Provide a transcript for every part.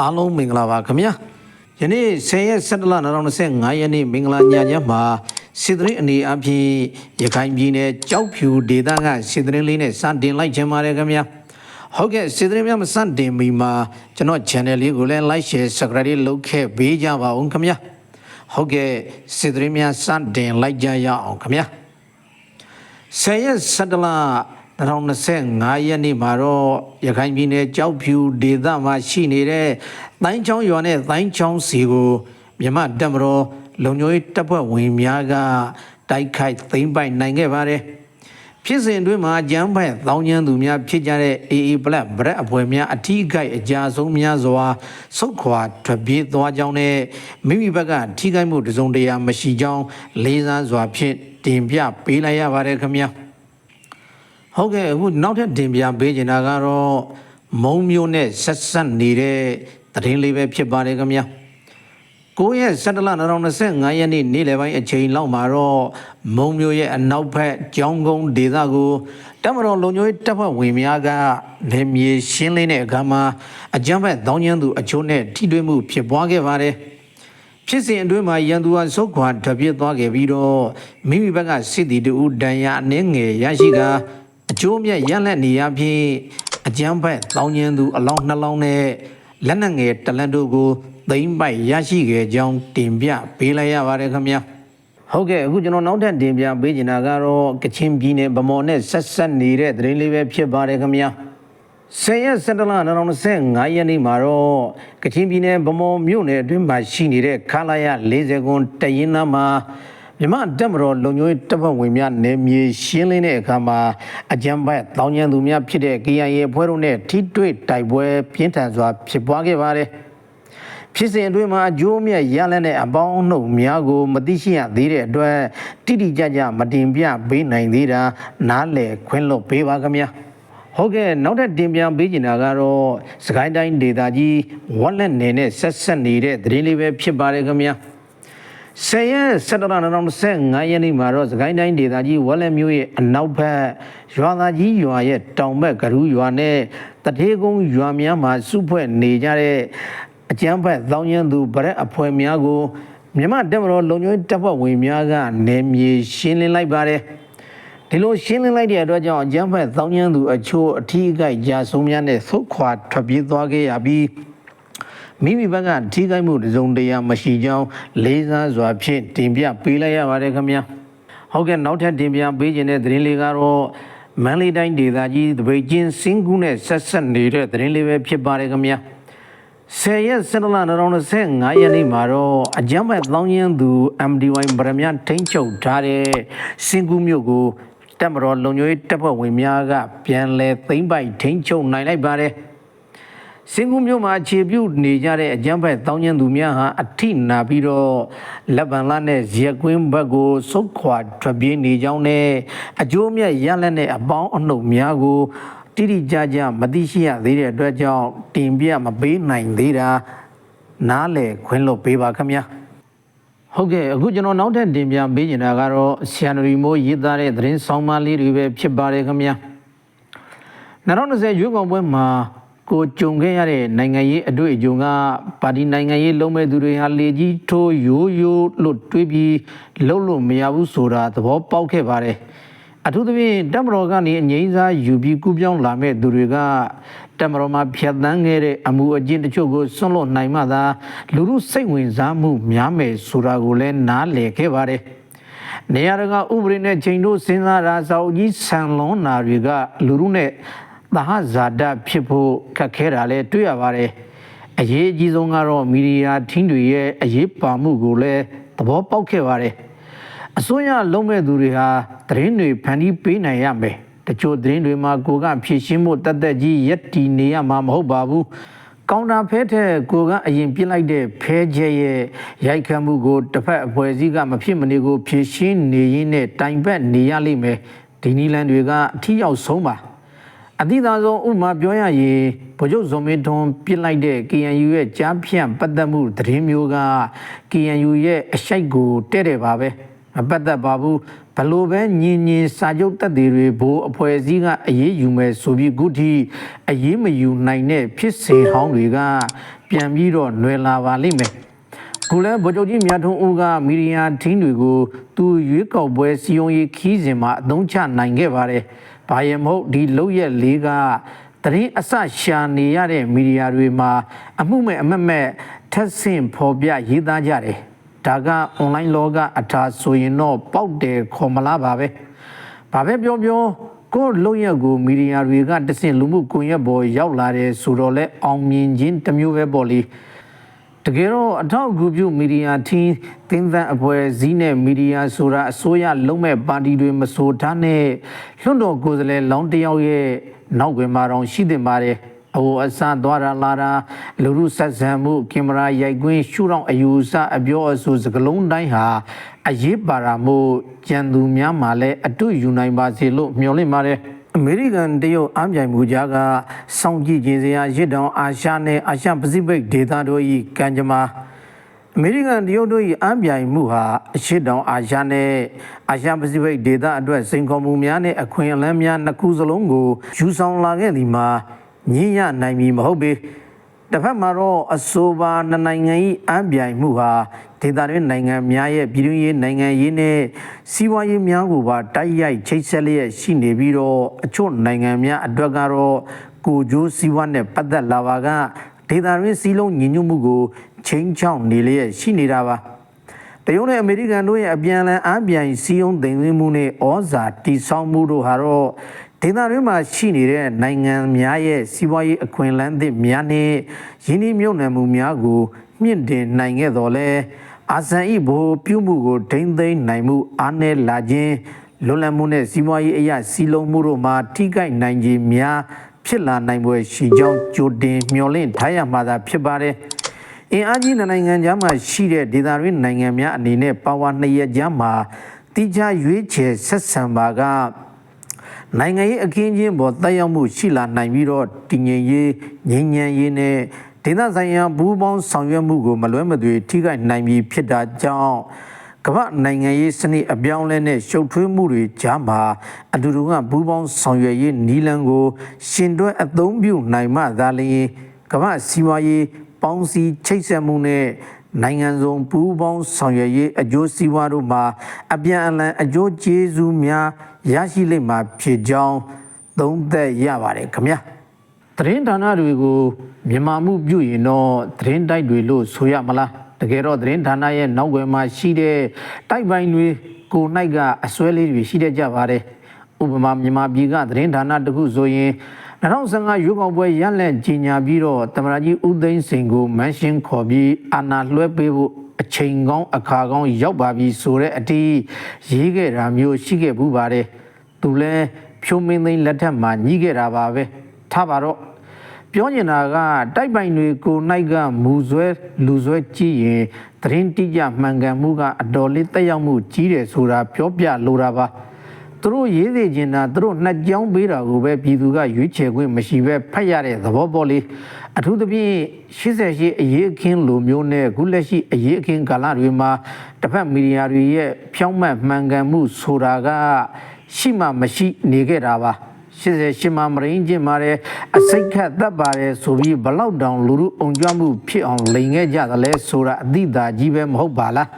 အားလုံးမင်္ဂလာပါခင်ဗျာယနေ့10ရက်17လ2025ရက်နေ့မင်္ဂလာညချမ်းမှာစစ်တရင်အနေအဖြစ်ရခိုင်ပြည်နယ်ကြောက်ဖြူဒေသကစစ်တရင်လေးနဲ့စတင်လိုက်ခြင်းပါတယ်ခင်ဗျာဟုတ်ကဲ့စစ်တရင်များမစတင်မီမှာကျွန်တော် channel လေးကိုလည်း like share subscribe လုပ်ခဲ့ပေးကြပါဦးခင်ဗျာဟုတ်ကဲ့စစ်တရင်များစတင်လိုက်ကြရအောင်ခင်ဗျာဆယ်ရက်17လ 2025ရက်နေ့မှာတော့ရခိုင်ပြည်နယ်ကြောက်ဖြူဒေသမှာရှိနေတဲ့တိုင်းချောင်းရွာနဲ့တိုင်းချောင်းစီကိုမြမတက်မတော်လုံညိုရေးတပ်ဖွဲ့ဝင်များကတိုက်ခိုက်သိမ်းပိုက်နိုင်ခဲ့ပါတယ်ဖြစ်စဉ်အတွင်းမှာကြမ်းဖက်တောင်းကျမ်းသူများဖြစ်ကြတဲ့ AA Black ဗရက်အဖွဲ့များအထီးအခိုက်အကြဆုံးများစွာဆုတ်ခွာထွက်ပြေးသွားကြောင်းနဲ့မိမိဘက်ကထိခိုက်မှုတစုံတရာမရှိကြောင်းလေးစားစွာဖြင့်တင်ပြပေးလိုက်ရပါတယ်ခင်ဗျာ ဟုတ်ကဲ့အခုနောက်ထပ်တင်ပြပေးချင်တာကတော့မုံမျိုးနဲ့ဆက်ဆက်နေတဲ့သတင်းလေးပဲဖြစ်ပါတယ်ခင်ဗျာ9ရက်17လ2025ရက်နေ့နေ့လယ်ပိုင်းအချိန်လောက်မှာတော့မုံမျိုးရဲ့အနောက်ဘက်ကျောင်းကုန်းဒေသကိုတပ်မတော်လုံခြုံရေးတပ်ဖွဲ့ဝင်များကနေမြေရှင်းလင်းတဲ့အခါမှာအကြမ်းဖက်တောင်းကျမ်းသူအချို့နဲ့ထိတွေ့မှုဖြစ်ပွားခဲ့ပါတယ်ဖြစ်စဉ်အတွင်းမှာရန်သူဟာစုတ်ခွာထွက်ပြေးသွားခဲ့ပြီးတော့မိမိဘက်ကစစ်တီတူဒဏ်ရာအနှင်းငယ်ရရှိကာ အကျိုးမြတ်ရလက်နေရဖြင့်အကြမ်းဖက်တောင်းကျင်သူအလောင်းနှလောင်းနဲ့လက်နက်ငယ်တလက်တို့ကိုသိမ့်ပိုက်ရရှိခဲ့ကြောင်းတင်ပြပေးလိုက်ရပါတယ်ခင်ဗျာဟုတ်ကဲ့အခုကျွန်တော်နောက်ထပ်တင်ပြပေးချင်တာကတော့ကချင်ပြည်နယ်ဗမော်နဲ့ဆက်ဆက်နေတဲ့သတင်းလေးပဲဖြစ်ပါတယ်ခင်ဗျာဆယ်ရက်စက်တလ2025ရက်နေ့မှာတော့ကချင်ပြည်နယ်ဗမော်မြို့နယ်အတွင်းမှာရှိနေတဲ့ခလာရ40ကွန်တရင်နာမှာ မြမတက်မတော်လုံညွေးတပ်ဖွဲ့ဝင်များနေမြေရှင်းလင်းတဲ့အခါမှာအကြမ်းဖက်တောင်းကျမ်းသူများဖြစ်တဲ့ KIA အဖွဲ့တို့နဲ့ထိတွေ့တိုက်ပွဲပြင်းထန်စွာဖြစ်ပွားခဲ့ပါတယ်။ဖြစ်စဉ်အတွင်းမှာအကျိုးမြတ်ရလက်တဲ့အပေါင်းအနှုတ်များကို မသိရှိရသေးတဲ့အတွက်တိတိကျကျမတင်ပြပေးနိုင်သေးတာနားလည်ခွင့်လွှတ်ပေးပါခင်ဗျာဟုတ်ကဲ့နောက်ထပ်တင်ပြပေးချင်တာကတော့စကိုင်းတိုင်းဒေသကြီးဝက်လက်နယ်နဲ့ဆက်ဆက်နေတဲ့သတင်းလေးပဲဖြစ်ပါတယ်ခင်ဗျာ ဆယ်ရက်17လ2025ရက်နေ့မှာတော့စကိုင်းတိုင်းဒေသကြီးဝက်လက်မြို့ရဲ့အနောက်ဘက်ရွာသားကြီးရွာရဲ့တောင်ဘက်ကရူးရွာနဲ့တထေးကုန်းရွာများမှာစုဖွဲ့နေကြတဲ့အကျန်းဖက်သောင်းကျန်းသူဗရက်အဖွဲ့များကိုမြမတက်မတော်လုံခြုံရေးတပ်ဖွဲ့ဝင်များကနေမြေရှင်းလင်းလိုက်ပါတယ်ဒီလိုရှင်းလင်းလိုက်တဲ့အတွက်ကြောင့်အကျန်းဖက်သောင်းကျန်းသူအချို့အထီးအကကြာဆုံးများနဲ့သုတ်ခွာထွက်ပြေးသွားခဲ့ရပြီး မိမိဘက်ကထိခိုက်မှုတစ်စုံတရာမရှိကြောင်းလေးစားစွာဖြင့်တင်ပြပေးလိုက်ရပါတယ်ခင်ဗျာဟုတ်ကဲ့နောက်ထပ်တင်ပြပေးခြင်းတဲ့သတင်းလေးကတော့မန္တလေးတိုင်းဒေသကြီးတပိတ်ချင်းစင်းကူးနဲ့ဆက်ဆက်နေတဲ့သတင်းလေးပဲဖြစ်ပါတယ်ခင်ဗျာဆယ်ရက်စနလ2025ရက်နေ့မှာတော့အကြမ်းဖက်သောင်းကျန်းသူ MDY ဗရမ ्या ထိန်းချုပ်ထားတဲ့စင်ကူးမြို့ကိုတပ်မတော်လုံခြုံရေးတပ်ဖွဲ့ဝင်များကပြန်လည်သိမ်းပိုက်ထိန်းချုပ်နိုင်လိုက်ပါတယ် စင်ကူးမြို့မှာအခြေပြုနေကြတဲ့အကြမ်းဖက်တောင်းကျမ်းသူများဟာအထိနာပြီးတော့လက်ပံလာနဲ့ဇရက်ကွင်းဘက်ကိုစုတ်ခွာထွက်ပြေးနေကြောင်းနဲ့အကျိုးမြတ်ရလက်နဲ့အပေါင်းအနှုတ်များကိုတိတိကျကျမသိရှိရသေးတဲ့အတွက်ကြောင့်တင်ပြမပေးနိုင်သေးတာနားလေခွင့်လွတ်ပေးပါခင်ဗျာဟုတ်ကဲ့အခုကျွန်တော်နောက်ထပ်တင်ပြပေးနေတာကတော့ဆီယန်ရီမိုးရေးသားတဲ့သတင်းဆောင်မလေးတွေပဲဖြစ်ပါတယ်ခင်ဗျာ2020ရွေးကောက်ပွဲမှာ ကိုကြုံခဲ့ရတဲ့နိုင်ငံရေးအတွေ့အကြုံကပါတီနိုင်ငံရေးလုံးမဲ့သူတွေဟာလေကြီးထိုးရိုးရိုးလွတ်တွေးပြီးလှုပ်လို့မရဘူးဆိုတာသဘောပေါက်ခဲ့ပါတယ်အထူးသဖြင့်တက်မတော်ကနေအငိမ့်စားယူပြီးကူးပြောင်းလာမဲ့သူတွေကတက်မတော်မှာဖြတ်သန်းခဲ့တဲ့အမှုအကျင့်တချို့ကိုစွန့်လွတ်နိုင်မှသာလူမှုစိတ်ဝင်စားမှုများမယ်ဆိုတာကိုလည်းနားလည်ခဲ့ပါတယ်နေရာတကာဥပဒေနဲ့ချိန်တို့စဉ်းစားတာစာအုပ်ကြီးဆန်လွန်နာတွေကလူမှုနဲ့ သဟဇာတဖြစ်ဖို့ခက်ခဲတာလည်းတွေ့ရပါတယ်အရေးအကြီးဆုံးကတော့မီဒီယာထင်းတွေရဲ့အရေးပါမှုကိုလည်းသဘောပေါက်ခဲ့ပါတယ်အစိုးရလုံးမဲ့သူတွေဟာသတင်းတွေဖန်တီးပေးနိုင်ရမယ်တချို့သတင်းတွေမှာကိုကဖြည့်ရှင်းမှုတတ်သက်ကြီးရက်တီနေရမှာမဟုတ်ပါဘူးကောင်တာဖဲတဲ့ကိုကအရင်ပြစ်လိုက်တဲ့ဖဲချက်ရဲ့ရိုက်ခတ်မှုကိုတစ်ဖက်အဖွဲ့အစည်းကမဖြစ်မနေကိုဖြည့်ရှင်းနေရင်းနဲ့တိုင်ပတ်နေရလိမ့်မယ်ဒီနီလန်တွေကအထီးရောက်ဆုံးပါ အသီးသားဆုံးဥပမာပြောရရင်ဗိုလ်ချုပ်ဇော်မင်းထွန်းပြစ်လိုက်တဲ့ KNU ရဲ့ကြားဖြန့်ပတ်သက်မှုသတင်းမျိုးက KNU ရဲ့အရှိုက်ကိုတဲ့တယ်ပါပဲမမပတ်သက်ပါဘူးဘလို့ပဲညင်ညင်စာချုပ်တက်တွေတွေဘိုးအဖွဲ့အစည်းကအရေးယူမယ်ဆိုပြီးခုထိအရေးမယူနိုင်တဲ့ဖြစ်စဉ်ဟောင်းတွေကပြန်ပြီးတော့ຫນွယ်လာပါလိမ့်မယ်ခုလဲဗိုလ်ချုပ်ကြီးမြတ်ထွန်းဦးကမီဒီယာထင်းတွေကိုသူရွေးကောက်ပွဲစီယုံရေးခီးစဉ်မှာအသုံးချနိုင်ခဲ့ပါတယ်။ ဘာရင်မဟုတ်ဒီလုတ်ရက်လေးကတရင်အဆရှာနေရတဲ့မီဒီယာတွေမှာအမှုမဲ့အမက်မဲ့ထက်ဆင့်ဖော်ပြရေးသားကြတယ်။ဒါကအွန်လိုင်းလောကအထာဆိုရင်တော့ပေါက်တယ်ခေါ်မလားပါပဲ။ဘာပဲပြောပြောကိုယ်လုံရက်ကိုမီဒီယာတွေကတဆင့်လူမှုကွန်ရက်ပေါ်ရောက်လာတယ်ဆိုတော့လဲအောင်မြင်ခြင်းတစ်မျိုးပဲပေါ့လေ။ တကယ်တော့အထောက်အကူပြုမီဒီယာထင်းတင်းသန့်အဖွဲ့အစည်းနဲ့မီဒီယာဆိုတာအစိုးရလုံးမဲ့ပါတီတွေမဆိုထားနဲ့လွှတ်တော်ကိုယ်စားလှယ်လောင်းတယောက်ရဲ့နောက်ွယ်မှာတော့ရှိတင်ပါတယ်အဟိုအစသွားတာလာတာလူမှုဆက်ဆံမှုကင်မရာရိုက်ကွင်းရှုထောင့်အယူအဆအပြောအဆိုစကလုံးတိုင်းဟာအရေးပါတာမို့ကြံသူများမှလည်းအတူယူနိုင်ပါစေလို့မျှော်လင့်ပါတယ် အမေရိကန်တရုတ်အပြိုင်မှုကြားကစောင့်ကြည့်ခြင်းစရာရစ်တောင်အာရှနဲ့အာရှပစိဖိတ်ဒေသတို့၏ကံကြမ္မာအမေရိကန်တရုတ်တို့၏အပြိုင်မှုဟာအရှေ့တောင်အာရှနဲ့အာရှပစိဖိတ်ဒေသအတွက်စိန်ခေါ်မှုများနဲ့အခွင့်အလမ်းများနှစ်ခုစလုံးကိုယူဆောင်လာခဲ့သည်မှာညဉ့်ရနိုင်မည်မဟုတ်ပေ တစ်ဖက်မှာတော့အဆိုပါနှစ်နိုင်ငံ၏အပြိုင်မှုဟာဒေသတွင်းနိုင်ငံများရဲ့ပြည်တွင်းရေးနိုင်ငံရေးနဲ့စီးပွားရေးများကိုပါတိုက်ရိုက်ချိတ်ဆက်လျက်ရှိနေပြီးတော့အချို့နိုင်ငံများအတွက်ကတော့ကိုကြိုးစီးပွားနဲ့ပတ်သက်လာပါကဒေသတွင်းစီးလုံးညီညွတ်မှုကိုချိန်ချောင်းနေလျက်ရှိနေတာပါတရုတ်နဲ့အမေရိကန်တို့ရဲ့အပြန်အလှန်အပြိုင်စီးရုံးသိမ်းသွင်းမှုနဲ့ဩဇာတိဆောက်မှုတို့ဟာတော့ ဒေသတွင်းမှာရှိနေတဲ့နိုင်ငံများရဲ့စီးပွားရေးအခွင့်အလမ်းသစ်များနဲ့ယင်းနှမြုပ်နှံမှုများကိုမြင့်တင်နိုင်ခဲ့တော်လဲအာဆန်ဤဘိုးပြုမှုကိုဒိမ့်သိမ်းနိုင်မှုအားနည်းလာခြင်းလွန်လည်မှုနဲ့စီးပွားရေးအရာစီလုံးမှုတို့မှာထိခိုက်နိုင်ခြင်းများဖြစ်လာနိုင်ပွဲရှိကြောင်းကြိုတင်မျှော်လင့်ထားရမှာသာဖြစ်ပါတယ်။အင်အားကြီးနိုင်ငံကြားမှာရှိတဲ့ဒေသတွင်းနိုင်ငံများအနေနဲ့ပါဝါနှစ်ရကြားမှာတိကျရွေးချယ်ဆက်ဆံပါက နိုင်ငံရေးအခင်းချင်းပေါ်တက်ရောက်မှုရှိလာနိုင်ပြီးတော့တည်ငြိမ်ရေးငြိမ်းချမ်းရေးနဲ့ဒေသဆိုင်ရာဘူးပေါင်းဆောင်ရွက်မှုကိုမလွဲမသွေထိခိုက်နိုင်ပြီးဖြစ်တာကြောင့်ကမ္ဘာနိုင်ငံရေးစနစ်အပြောင်းလဲနဲ့ရှုပ်ထွေးမှုတွေကြားမှာအတူတူကဘူးပေါင်းဆောင်ရွက်ရေးနီလန်ကို ရှင်တွဲအသုံးပြုနိုင်မှသာလျှင်ကမ္ဘာစီးပွားရေးပေါင်းစည်းချိတ်ဆက်မှုနဲ့နိုင်ငံစုံပူးပေါင်းဆောင်ရွက်ရေးအကျိုးစီးပွားတို့မှာအပြန်အလှန်အကျိုးကျေးဇူးများ ရရှိလိမ့်မှာဖြစ်ကြောင်းသုံးသပ်ရပါတယ်ခင်ဗျာသတင်းဌာနတွေကိုမြန်မာမှုပြုရင်တော့သတင်းတိုက်တွေလို့ဆိုရမလားတကယ်တော့သတင်းဌာနရဲ့နောက်ွယ်မှာရှိတဲ့တိုက်ပိုင်းတွေကိုနိုင်ကအစွဲလေးတွေရှိတတ်ကြပါတယ်ဥပမာမြန်မာပြည်ကသတင်းဌာနတစ်ခုဆိုရင်2015ရွေးကောက်ပွဲရလန့်ကြီးညာပြီးတော့တမရကြီးဦးသိန်းစိန်ကိုမန်ရှင်းခေါ်ပြီးအာဏာလွှဲပေးဖို့ အချိန်ကောင်းအခါကောင်းရောက်ပါပြီဆိုတဲ့အတီးရေးခဲ့တာမျိုးရှိခဲ့ဘူးပါတယ်သူလဲဖြိုးမင်းသိန်းလက်ထက်မှာညှိခဲ့တာပါပဲထားပါတော့ပြောနေတာကတိုက်ပိုင်တွေကိုနိုင်ကမူဆွဲလူဆွဲကြည့်ရင်သတင်းတိကျမှန်ကန်မှုကအတော်လေးတက်ရောက်မှုကြီးတယ်ဆိုတာပြောပြလိုတာပါ သူတို့ရေးစေချင်တာသူတို့နှစ်ကြောင်းပေးတာကိုပဲပြည်သူကရွေးချယ်ခွင့်မရှိပဲဖတ်ရတဲ့သဘောပေါ်လေးအထူးသဖြင့်88အရေးအခင်းလိုမျိုးနဲ့အခုလက်ရှိအရေးအခင်းကာလတွေမှာတစ်ဖက်မီဒီယာတွေရဲ့ဖြောင်းမှတ်မှန်ကန်မှုဆိုတာကရှိမှမရှိနေခဲ့တာပါ88မှာမရင်းကျင်ပါတယ်အစိတ်ခတ်သက်ပါတယ်ဆိုပြီးဘလောက်တောင်လူလူအုံကြွမှုဖြစ်အောင်လိန်ခဲ့ကြသလဲဆိုတာအသိသာကြီးပဲမဟုတ်ပါလား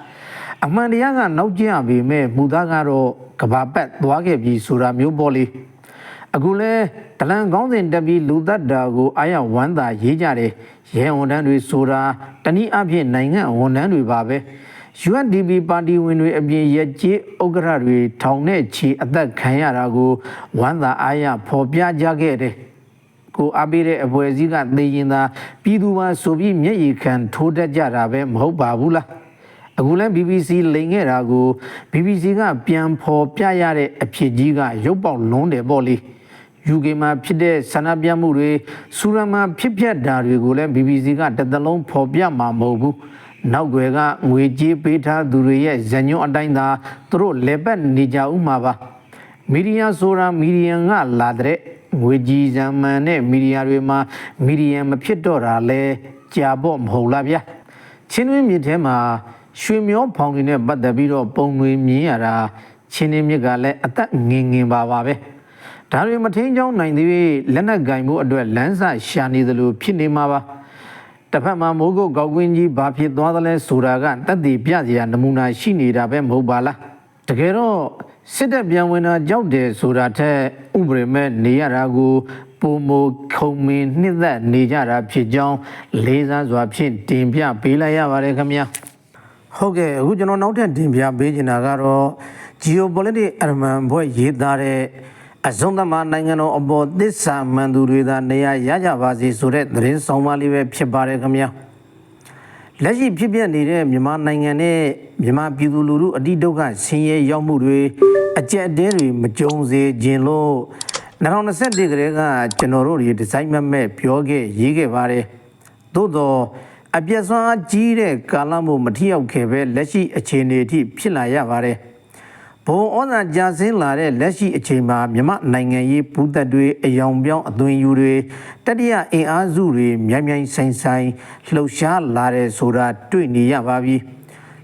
အမှန်တရားကနောက်ကျပေမဲ့မူသားကတော့ ကဘာပတ်သွားခဲ့ပြီဆိုတာမျိုးပေါ့လေအခုလဲဒလန်ကောင်းစဉ်တက်ပြီးလူသက်တာကိုအာရဝမ်းသာရေးကြတယ်ရဲဝန်ထမ်းတွေဆိုတာတနည်းအားဖြင့်နိုင်ငံဝန်ထမ်းတွေပါပဲ UNDP ပါတီဝင်တွေအပြင်ရက်ကြီးဥက္ကဋ္ဌတွေထောင်နဲ့ချီအသက်ခံရတာကိုဝမ်းသာအားရဖော်ပြကြခဲ့တယ်ကိုအပေးတဲ့အဖွဲ့အစည်းကသိရင်သာပြည်သူမှာဆိုပြီးမျက်ရည်ခံထိုးတတ်ကြတာပဲမဟုတ်ပါဘူးလား အခုလဲ BBC လိန်ခဲ့တာကို BBC ကပြန်ဖော်ပြရတဲ့အဖြစ်ကြီးကရုပ်ပေါက်လွန်းတယ်ပေါ့လေ UK မှာဖြစ်တဲ့ဆန္ဒပြမှုတွေစူရမဖြစ်ပျက်တာတွေကိုလည်း BBC ကတစ်သလုံးဖော်ပြမှာမဟုတ်ဘူးနောက်ွယ်ကငွေကြေးပေးထားသူတွေရဲ့ဇညွန့်အတိုင်းသာသူတို့လေပတ်နေကြဥမှာပါမီဒီယာဆိုတာမီဒီယံကလာတဲ့ငွေကြီးဇမန်နဲ့မီဒီယာတွေမှာမီဒီယံမဖြစ်တော့တာလဲကြာပေါ့မဟုတ်လားဗျာချင်းတွင်းမြစ်ထဲမှာ ရွှေမျောဖောင်တွေနဲ့ပတ်သက်ပြီးတော့ပုံတွေမြင်ရတာချင်းနေမြစ်ကလည်းအသက်ငင်ငင်ပါပါပဲဒါတွေမထင်းချောင်းနိုင်သေး၍လက်နက်ကင်မှုအတွက်လမ်းစာရှာနေသလိုဖြစ်နေမှာပါတစ်ဖက်မှာမိုးကုတ်ကောက်ကွင်းကြီးဘာဖြစ်သွားသလဲဆိုတာကတက်တည်ပြစရာနမူနာရှိနေတာပဲမဟုတ်ပါလားတကယ်တော့စစ်တပ်ပြန်ဝင်တာကြောက်တယ်ဆိုတာထက်ဥပဒေမဲ့နေရတာကိုပုံမခုံမင်းနှစ်သက်နေကြတာဖြစ်ကြောင်းလေးစားစွာဖြင့်တင်ပြပေးလိုက်ရပါတယ်ခင်ဗျာ ဟုတ်ကဲ့အခုကျွန်တော်နောက်ထပ်တင်ပြပေးချင်တာကတော့ geopolitics အရမန်ဘွဲ့ရေးသားတဲ့အစုံသမားနိုင်ငံတော်အပေါ်သစ္စာမှန်သူတွေသာနေရာရကြပါစေဆိုတဲ့သတင်းဆောင်ပါလေးပဲဖြစ်ပါတယ်ခင်ဗျာလက်ရှိဖြစ်ပျက်နေတဲ့မြန်မာနိုင်ငံနဲ့မြန်မာပြည်သူလူထုအတိဒုက္ခဆင်းရဲရောက်မှုတွေအကြက်အတဲတွေမကြုံစေခြင်းလို့2021ကလေးကကျွန်တော်တို့ဒီဒီဇိုင်းမက်မဲ့ပြောခဲ့ရေးခဲ့ပါတယ်သို့တော့ အပြည့်စွမ်းအားကြီးတဲ့ကာလမို့မထီရောက်ခဲ့ပဲလက်ရှိအခြေအနေအထိဖြစ်လာရပါတယ်ဘုံဩဇာကြာဆင်းလာတဲ့လက်ရှိအချိန်မှာမြမနိုင်ငံရေးပူးသက်တွေအယောင်ပြောင်းအသွင်ယူတွေတတိယအင်အားစုတွေမြိုင်မြိုင်ဆိုင်ဆိုင်လှုပ်ရှားလာတဲ့ဆိုတာတွေ့နေရပါပြီ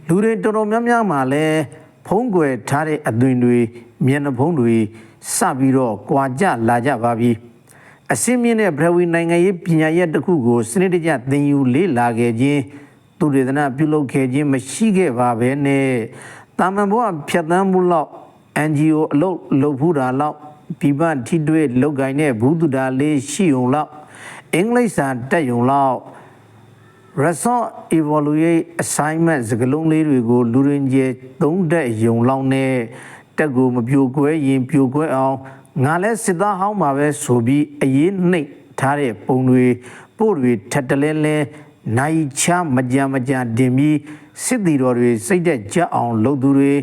လူတွေတော်တော်များများမှလည်းဖုံးကွယ်ထားတဲ့အသွင်တွေမျက်နှာဖုံးတွေစပြီးတော့ကြွာကြလာကြပါပြီ အစင်းမြင့်တဲ့ဗရဝီနိုင်ငံရေးပညာရပ်တစ်ခုကိုစနစ်တကျသင်ယူလေ့လာခဲ့ခြင်းသူဒေသနာပြုလုပ်ခဲ့ခြင်းမရှိခဲ့ပါပဲနဲ့တာမန်ဘဝဖြတ်သန်းမှုလောက် NGO အလုပ်လုပ်ဖူးတာလောက်ပြပထိတွေ့လုပ်ကိုင်တဲ့ဘူးသူတာလေးရှိုံလောက်အင်္ဂလိပ်စာတက်ယုံလောက် resort evaluate assignment စကလုံးလေးတွေကိုလူရင်းကျဲသုံးတက်ယုံလောက်နဲ့တက်ကိုမပြိုကွဲရင်ပြိုကွဲအောင် ငါလဲစစ်သားဟောင်းမှာပဲဆိုပြီးအရေးနှိပ်ထားတဲ့ပုံတွေပို့တွေထက်တလဲလဲနိုင်ချမကြမကြတင်ပြီးစစ်တီတော်တွေစိတ်သက်ကြအောင်လုပ်သူတွေ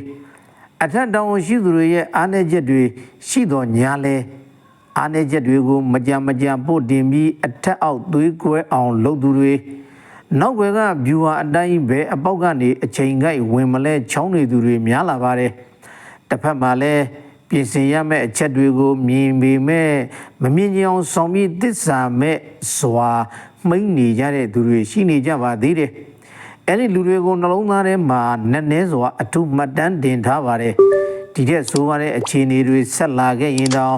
အထက်တောင်ရှိသူတွေရဲ့အားနည်းချက်တွေရှိတော်ညာလဲအားနည်းချက်တွေကိုမကြမကြပို့တင်ပြီးအထက်အောက်သွေးကွဲအောင်လုပ်သူတွေနောက်ွယ်ကဗျူဟာအတိုင်းပဲအပေါက်ကနေအချိန်ကိုက်ဝင်မလဲချောင်းနေသူတွေများလာပါတယ်တစ်ဖက်မှာလည်း ပြင်ဆင်ရမယ့်အချက်တွေကိုမြင်ပေမဲ့မမြင်ကြအောင်ဆောင်ပြီးတစ္ဆာမဲ့စွာမှိန်းနေကြတဲ့သူတွေရှိနေကြပါသေးတယ်အဲ့ဒီလူတွေကိုနှလုံးသားထဲမှာနက်နဲစွာအထုမှတ်တမ်းတင်ထားပါတယ်ဒီတဲ့ဆိုရတဲ့အခြေအနေတွေဆက်လာခဲ့ရင်တော့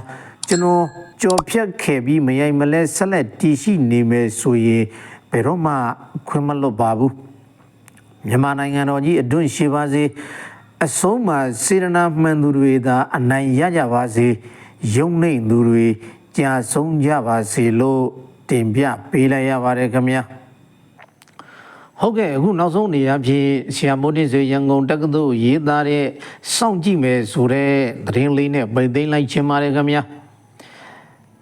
ကျွန်တော်ကြော်ဖြတ်ခဲ့ပြီးမရိုင်မလဲဆက်လက်တည်ရှိနေမယ်ဆိုရင်ဘယ်တော့မှခွင့်မလွတ်ပါဘူးမြန်မာနိုင်ငံတော်ကြီးအတွန်းရှိပါစေ အဆုံးမှာစေရနာမှန်သူတွေသာအနိုင်ရကြပါစေယုံနှိမ်သူတွေကြာဆုံးကြပါစေလို့တင်ပြပေးလိုက်ရပါတယ်ခင်ဗျာဟုတ်ကဲ့အခုနောက်ဆုံးနေရာဖြစ်ဆရာမိုးတင်စေရန်ကုန်တက္ကသိုလ်ရေးသားတဲ့စောင့်ကြည့်မယ်ဆိုတဲ့သတင်းလေးနဲ့ပိတ်သိမ်းလိုက်ခြင်းပါတယ်ခင်ဗျာ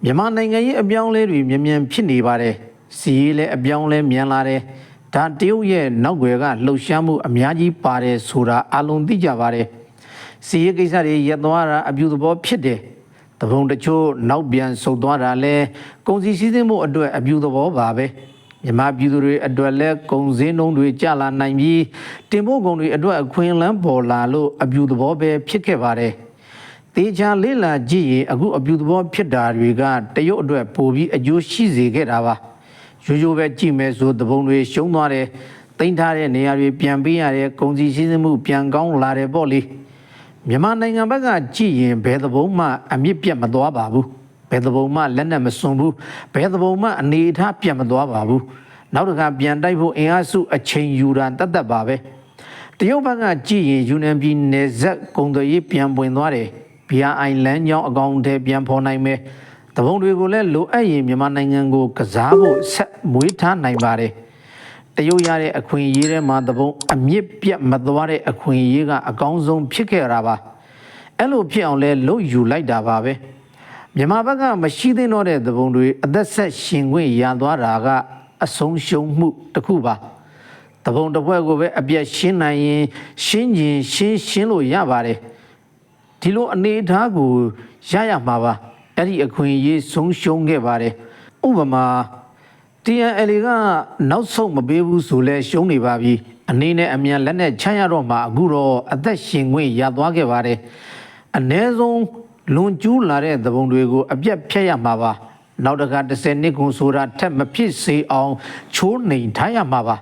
မြန်မာနိုင်ငံရဲ့အပြောင်းအလဲတွေမြန်မြန်ဖြစ်နေပါတယ်။စီးရေးလည်းအပြောင်းအလဲမြန်လာတယ်။ ဒါတရုတ်ရဲ့နောက်ွယ်ကလှုပ်ရှားမှုအများကြီးပါတယ်ဆိုတာအလုံးသိကြပါတယ်။စီးရေးကိစ္စတွေရက်သွားတာအပြူသဘောဖြစ်တယ်။တပုံတချို့နောက်ပြန်ဆုတ်သွားတာလဲကုန်စည်စည်းစိမ်မှုအတွက်အပြူသဘောပါပဲ။မြန်မာပြည်သူတွေအတွက်လဲကုန်စည်နှုန်းတွေကျလာနိုင်ပြီးတင်ပို့ကုန်တွေအတွက်အခွင့်အလမ်းပေါ်လာလို့အပြူသဘောပဲဖြစ်ခဲ့ပါတယ်။တေချာလေးလာကြည့်ရင်အခုအပြူသဘောဖြစ်တာတွေကတရုတ်အတွက်ပိုပြီးအကျိုးရှိစေခဲ့တာပါ ရိုးရိုးပဲကြည့်မယ်ဆိုသဘုံတွေရှုံးသွားတယ်တိမ့်ထားတဲ့နေရာတွေပြန်ပေးရတယ်ကုန်စည်စည်းစိမ်မှုပြန်ကောင်းလာတယ်ပေါ့လေမြန်မာနိုင်ငံဘက်ကကြည့်ရင်ဘယ်သဘုံမှအမြင့်ပြတ်မသွားပါဘူးဘယ်သဘုံမှလက်နဲ့မစွန်ဘူးဘယ်သဘုံမှအနေအထားပြတ်မသွားပါဘူးနောက်တစ်ခါပြန်တိုက်ဖို့အင်အားစုအချိန်ယူတာတတ်တတ်ပါပဲတရုတ်ဘက်ကကြည့်ရင်ယူနန်ပြည်နယ်ဇက်ကုံသွေးရေးပြန်ပွင့်သွားတယ်။ BRI လမ်းကြောင်းအကောင့်ထဲပြန်ဖော်နိုင်မယ်။ တပုံတွေကိုလည်းလိုအပ်ရင်မြန်မာနိုင်ငံကိုကစားဖို့ဆက်မွေးထားနိုင်ပါတယ်။တရုတ်ရတဲ့အခွင့်အရေးထဲမှာတပုံအမြင့်ပြတ်မသွားတဲ့အခွင့်အရေးကအကောင်းဆုံးဖြစ်ခဲ့တာပါ။အဲ့လိုဖြစ်အောင်လဲလုပ်ယူလိုက်တာပါပဲ။မြန်မာဘက်ကမရှိသင့်တော့တဲ့သဘုံတွေအသက်ဆက်ရှင်ခွင့်ရသွားတာကအဆုံးရှုံးမှုတစ်ခုပါတဘုံတစ်ပွဲကိုပဲအပြက်ရှင်းနိုင်ရင်ရှင်းကျင်ရှင်းရှင်းလို့ရပါတယ်ဒီလိုအနေအထားကိုရရမှာပါ အဲ့ဒီအခွင့်အရေးဆုံးရှုံးခဲ့ပါတယ်ဥပမာ TNL ကနောက်ဆုံးမပေးဘူးဆိုလဲရှုံးနေပါပြီအနေနဲ့အမြန်လက်နဲ့ချမ်းရတော့မှအခုတော့အသက်ရှင်ခွင့်ရသွားခဲ့ပါတယ်အ ਨੇ ဆုံးလွန်ကျူးလာတဲ့သဘုံတွေကိုအပြတ်ဖြတ်ရမှာပါနောက်တစ်ခါ30နှစ်ကုန်ဆိုတာထက်မဖြစ်စေအောင်ချိုးနှိမ်ထားရမှာပါ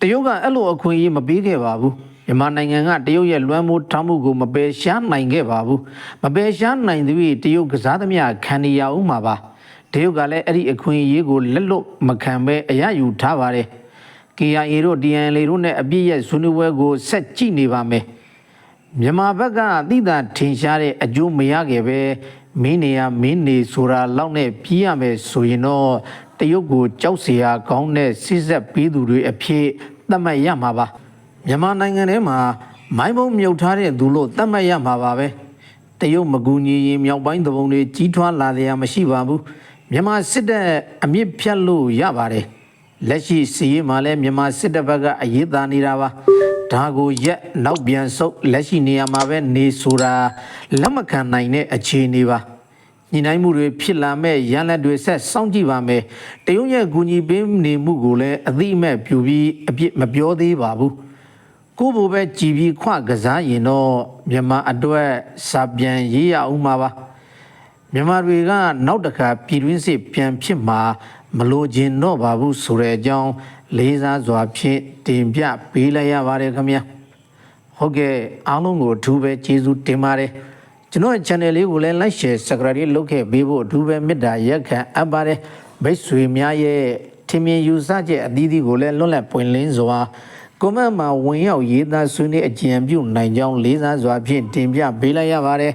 တရုတ်ကအဲ့လိုအခွင့်အရေးမပေးခဲ့ပါဘူး မြန်မာနိုင်ငံကတရုတ်ရဲ့လွှမ်းမိုးထားမှုကိုမပယ်ရှားနိုင်ခဲ့ပါဘူးမပယ်ရှားနိုင်သဖြင့်တရုတ်ကစားသမျှခံနေရအောင်မှာပါတရုတ်ကလည်းအဲ့ဒီအခွင့်အရေးကိုလက်လွတ်မခံဘဲအရယူထားပါတယ် KIA တို့ DNL တို့နဲ့အပြည့်ရဲ့ဆွေးနွေးပွဲကိုဆက်ကြည့်နေပါမယ်မြန်မာဘက်ကအသိသာထင်ရှားတဲ့အကျိုးမရခဲ့ပဲမင်းနေရမင်းနေဆိုတာလောက်နဲ့ပြီးရမယ်ဆိုရင်တော့တရုတ်ကိုကြောက်เสียကောင်းတဲ့စစ်ဆက်ပေးသူတွေအဖြစ်သတ်မှတ်ရမှာပါ မြန်မာနိုင်ငံထဲမှာမိုင်းဘုံမြုပ်ထားတဲ့သူလို့သတ်မှတ်ရမှာပါပဲတရုတ်မကူညီရင်မြောက်ပိုင်းသဘုံတွေကြီးထွားလာတဲ့အမရှိပါဘူးမြန်မာစစ်တပ်အမြင့်ဖြတ်လို့ရပါတယ်လက်ရှိစီရေးမှာလည်းမြန်မာစစ်တပ်ဘက်ကအရေးသားနေတာပါဒါကိုရက်နောက်ပြန်ဆုပ်လက်ရှိနေရာမှာပဲနေဆိုတာလက်မခံနိုင်တဲ့အခြေအနေပါညီနိုင်မှုတွေဖြစ်လာမဲ့ရန်လက်တွေဆက်စောင့်ကြည့်ပါမယ်တရုတ်ရဲ့ကူညီပေးနေမှုကိုလည်းအသိအမဲ့ပြူပြီးအပြစ်မပြောသေးပါဘူး ကိုယ့်ဘိုပဲကြည်ပြီးခွကစားရင်တော့မြန်မာအတွက်စာပြန်ရေးရအောင်ပါပါမြန်မာတွေကနောက်တစ်ခါပြည်တွင်းစစ်ပြန်ဖြစ်မှာမလို့ခြင်းတော့ပါဘူးဆိုတဲ့အကြောင်းလေးစားစွာဖြင့်တင်ပြပေးလိုက်ရပါတယ်ခင်ဗျာဟုတ်ကဲ့အားလုံးကိုအထူးပဲကျေးဇူးတင်ပါတယ်ကျွန်တော်ရဲ့ channel လေးကိုလည်း like share subscribe လုပ်ခဲ့ပေးဖို့အထူးပဲမေတ္တာရက်ခံအပ်ပါတယ်မိတ်ဆွေများရဲ့ထင်မြင်ယူဆချက်အသီးသီးကိုလည်းလွတ်လပ်ပွင့်လင်းစွာ ကွန်မန့်မှာဝင်ရောက်ရေးသားဆွေးနွေးအကြံပြုနိုင်ကြောင်းလေးစားစွာဖြင့်တင်ပြပေးလိုက်ရပါတယ်